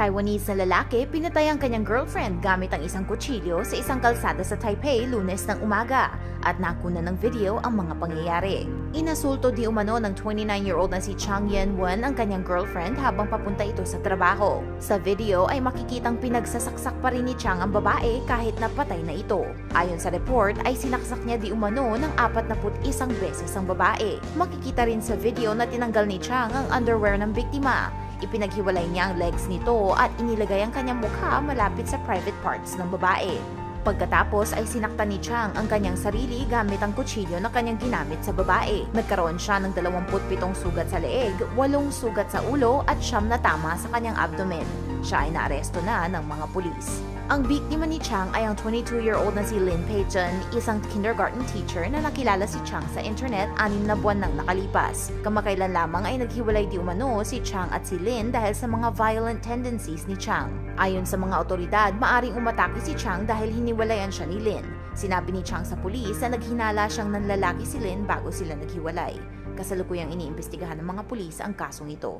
Taiwanese na lalaki pinatay ang kanyang girlfriend gamit ang isang kutsilyo sa isang kalsada sa Taipei lunes ng umaga at nakuna ng video ang mga pangyayari. Inasulto di umano ng 29-year-old na si Chang Yen-wen ang kanyang girlfriend habang papunta ito sa trabaho. Sa video ay makikitang pinagsasaksak pa rin ni Chang ang babae kahit napatay na ito. Ayon sa report ay sinaksak niya di umano ng 41 beses ang babae. Makikita rin sa video na tinanggal ni Chang ang underwear ng biktima Ipinaghiwalay niya ang legs nito at inilagay ang kanyang mukha malapit sa private parts ng babae. Pagkatapos ay sinaktan ni Chang ang kanyang sarili gamit ang kutsilyo na kanyang ginamit sa babae. Nagkaroon siya ng 27 sugat sa leeg, 8 sugat sa ulo at siyam na tama sa kanyang abdomen. Siya ay naaresto na ng mga pulis. Ang biktima ni Chang ay ang 22-year-old na si Lin Peichen, isang kindergarten teacher na nakilala si Chang sa internet anim na buwan nang nakalipas. Kamakailan lamang ay naghiwalay di umano si Chang at si Lin dahil sa mga violent tendencies ni Chang. Ayon sa mga otoridad, maaring umatake si Chang dahil hiniwalayan siya ni Lin. Sinabi ni Chang sa pulis na naghinala siyang nanlalaki si Lin bago sila naghiwalay. Kasalukuyang iniimbestigahan ng mga pulis ang kasong ito.